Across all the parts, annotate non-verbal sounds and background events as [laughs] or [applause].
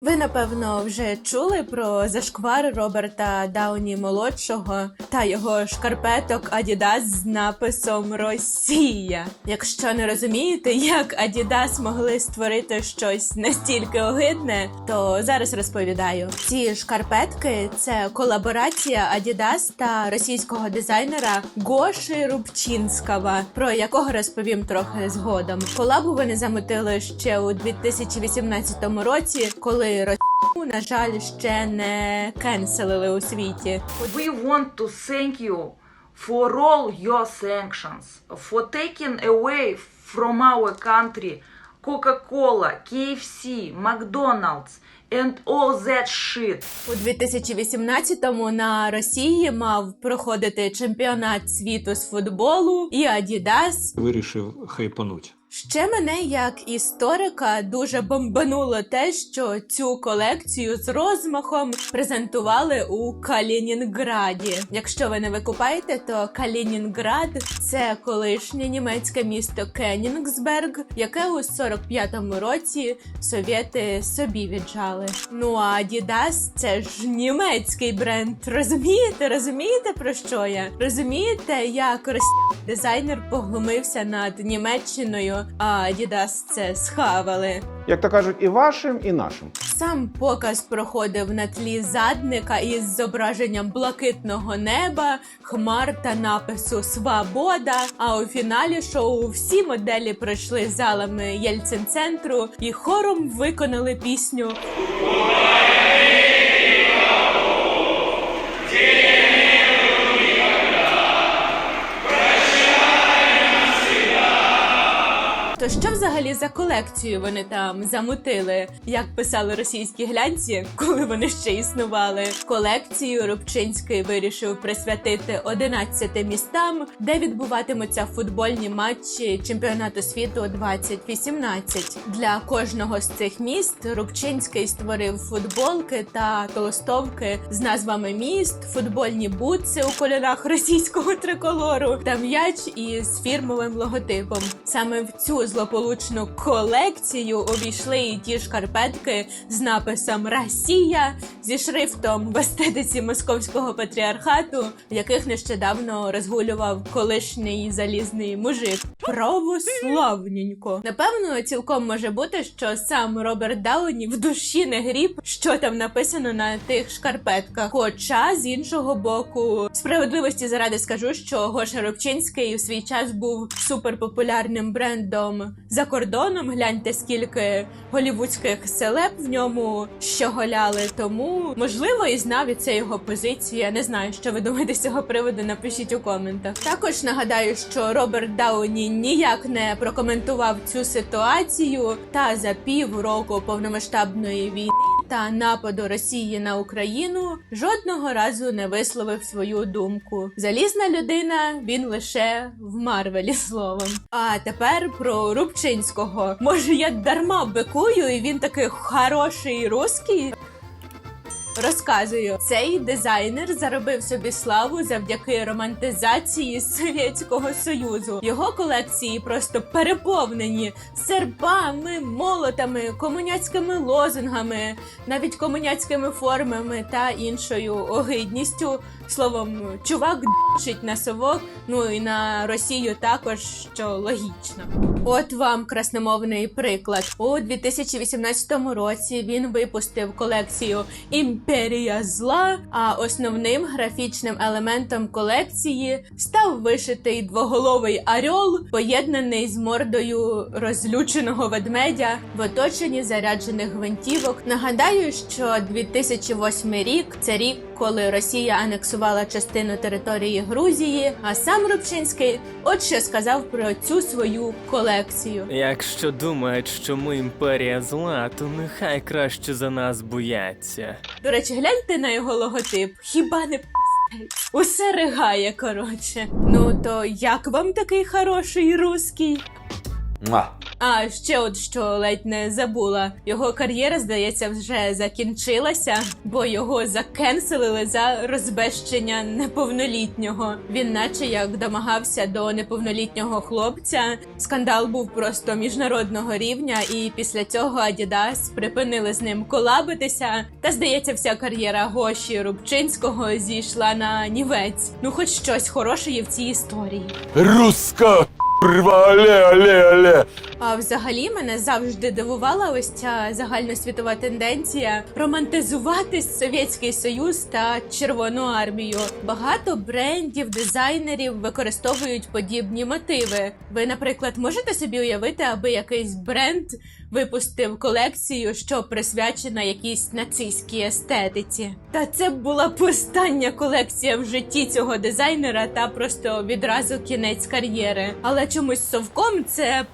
Ви напевно вже чули про зашквар Роберта Дауні молодшого та його шкарпеток Adidas з написом Росія. Якщо не розумієте, як Adidas могли створити щось настільки огидне, то зараз розповідаю. Ці шкарпетки це колаборація Adidas та російського дизайнера Гоші Рубчинського, про якого розповім трохи згодом. Колабу вони замутили ще у 2018 році, коли Росію, на жаль, ще не кенселили у світі. We want to thank you for all your sanctions, for taking away from our country Coca-Cola, KFC, McDonald's and all that shit. У 2018-му на Росії мав проходити чемпіонат світу з футболу, і Adidas вирішив хайпануть. Ще мене, як історика, дуже бомбануло те, що цю колекцію з розмахом презентували у Калінінграді. Якщо ви не викупаєте, то Калінінград це колишнє німецьке місто Кеннінгсберг, яке у 45-му році совєти собі віджали. Ну а Adidas – це ж німецький бренд. Розумієте? Розумієте про що я? Розумієте, як російський дизайнер поглумився над Німеччиною, а Adidas це схавали. Як то кажуть, і вашим, і нашим. Сам показ проходив на тлі задника із зображенням блакитного неба, хмар та напису Свобода. А у фіналі шоу всі моделі пройшли залами Єльцин-центру і хором виконали пісню Що взагалі за колекцію вони там замутили? Як писали російські глянці, коли вони ще існували? Колекцію Рубчинський вирішив присвятити 11 містам, де відбуватимуться футбольні матчі чемпіонату світу 2018. Для кожного з цих міст Рубчинський створив футболки та толстовки з назвами міст, футбольні бутси у кольорах російського триколору та м'яч із фірмовим логотипом. Саме в цю злополучну колекцію увійшли і ті шкарпетки з написом Росія зі шрифтом в естетиці московського патріархату, яких нещодавно розгулював колишній залізний мужик. Православненько. Напевно, цілком може бути, що сам Роберт Дауні в душі не гріб, що там написано на тих шкарпетках. Хоча з іншого боку, справедливості заради скажу, що Гоша Рубчинський в свій час був суперпопулярним брендом за кордоном. Гляньте, скільки голівудських селеб в ньому щоголяли. Тому можливо і знав і це його позиція. Не знаю, що ви думаєте з цього приводу. Напишіть у коментах. Також нагадаю, що Роберт Дауні ніяк не прокоментував цю ситуацію та за півроку повномасштабної війни. Та нападу Росії на Україну жодного разу не висловив свою думку. Залізна людина, він лише в Марвелі словом. А тепер про Рубчинського. Може, я дарма бикую, і він такий хороший русський? Розказую, цей дизайнер заробив собі славу завдяки романтизації Совєтського Союзу. Його колекції просто переповнені серпами, молотами, комуняцькими лозунгами, навіть комуняцькими формами та іншою огидністю. Словом, чувак д**чить на совок, ну і на Росію також, що логічно. От вам красномовний приклад. У 2018 році він випустив колекцію Імперія зла. А основним графічним елементом колекції став вишитий двоголовий орел, поєднаний з мордою розлюченого ведмедя в оточенні заряджених гвинтівок. Нагадаю, що 2008 рік це рік, коли Росія анексувала частину території Грузії. А сам Рубчинський от що сказав про цю свою колекцію. Якщо думають, що ми імперія зла, то нехай краще за нас бояться. До речі, гляньте на його логотип. Хіба не? Усе ригає, коротше. Ну то як вам такий хороший руський? Муа. А ще от що ледь не забула. Його кар'єра, здається, вже закінчилася, бо його закенселили за розбещення неповнолітнього. Він, наче як домагався до неповнолітнього хлопця. Скандал був просто міжнародного рівня, і після цього Adidas припинили з ним колабитися. Та здається, вся кар'єра Гоші Рубчинського зійшла на нівець. Ну, хоч щось хороше є в цій історії. Руска курва, але, але, але. А взагалі мене завжди дивувала ось ця загальносвітова тенденція романтизувати Совєтський Союз та Червону армію. Багато брендів, дизайнерів використовують подібні мотиви. Ви, наприклад, можете собі уявити, аби якийсь бренд випустив колекцію, що присвячена якійсь нацистській естетиці. Та це була б остання колекція в житті цього дизайнера, та просто відразу кінець кар'єри. Але чомусь совком це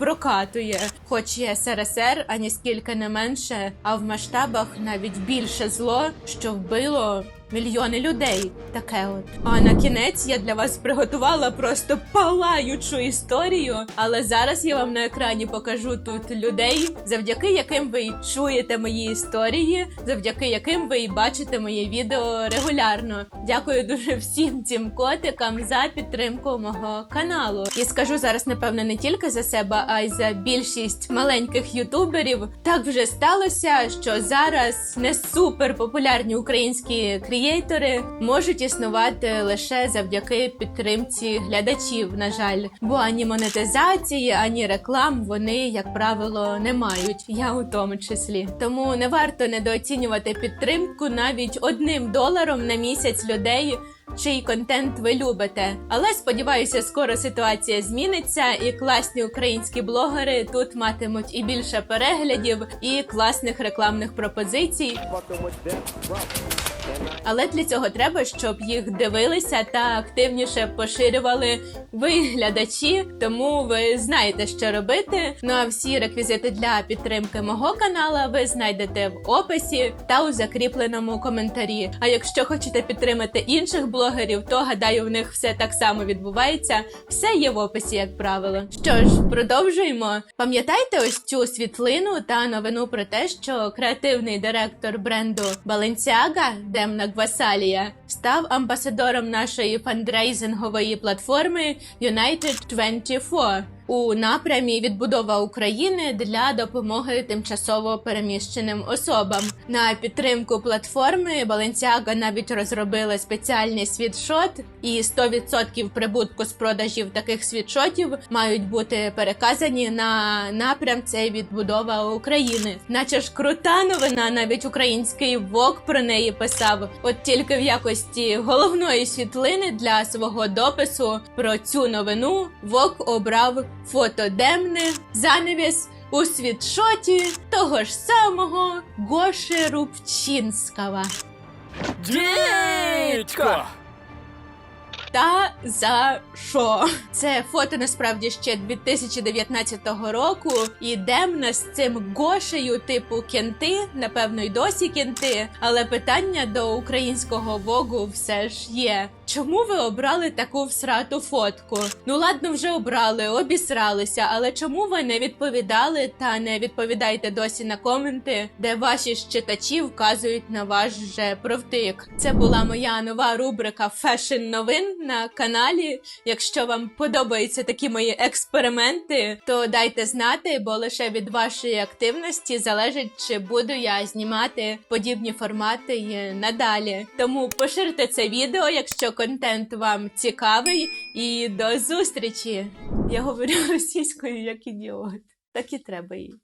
прокатує, хоч і СРСР ані скільки не менше, а в масштабах навіть більше зло, що вбило. Мільйони людей, таке от. А на кінець я для вас приготувала просто палаючу історію. Але зараз я вам на екрані покажу тут людей, завдяки яким ви чуєте мої історії, завдяки яким ви бачите мої відео регулярно. Дякую дуже всім цим котикам за підтримку мого каналу. І скажу зараз, напевно, не тільки за себе, а й за більшість маленьких ютуберів. Так вже сталося, що зараз не супер популярні українські крієйтори можуть існувати лише завдяки підтримці глядачів. На жаль, бо ані монетизації, ані реклам вони, як правило, не мають. Я у тому числі. Тому не варто недооцінювати підтримку навіть одним доларом на місяць людей. Чий контент ви любите, але сподіваюся, скоро ситуація зміниться, і класні українські блогери тут матимуть і більше переглядів, і класних рекламних пропозицій. Але для цього треба, щоб їх дивилися та активніше поширювали ви глядачі. Тому ви знаєте, що робити. Ну а всі реквізити для підтримки мого канала ви знайдете в описі та у закріпленому коментарі. А якщо хочете підтримати інших блогерів, то гадаю, в них все так само відбувається. Все є в описі, як правило. Що ж, продовжуємо. Пам'ятаєте ось цю світлину та новину про те, що креативний директор бренду Balenciaga Демна Гвасалія став амбасадором нашої фандрейзингової платформи United 24 у напрямі відбудова України для допомоги тимчасово переміщеним особам. На підтримку платформи Balenciaga навіть розробила спеціальний світшот, і 100% прибутку з продажів таких світшотів мають бути переказані на напрям цей відбудова України. Наче ж крута новина, навіть український ВОК про неї писав. От тільки в якості головної світлини для свого допису про цю новину ВОК обрав фото Демни, занавіс у світшоті того ж самого Гоши Рубчинського. Дідько! Та за що? Це фото насправді ще 2019 року. І Демна з цим Гошею, типу кенти, напевно, й досі кенти. Але питання до українського вогу все ж є. Чому ви обрали таку всрату фотку? Ну ладно, вже обрали, обісралися, але чому ви не відповідали та не відповідаєте досі на коменти, де ваші ж читачі вказують на ваш же провтик? Це була моя нова рубрика Фешн новин на каналі. Якщо вам подобаються такі мої експерименти, то дайте знати, бо лише від вашої активності залежить, чи буду я знімати подібні формати надалі. Тому поширте це відео, якщо контент вам цікавий, і до зустрічі! Я говорю [laughs] російською як ідіот. Так і треба їй.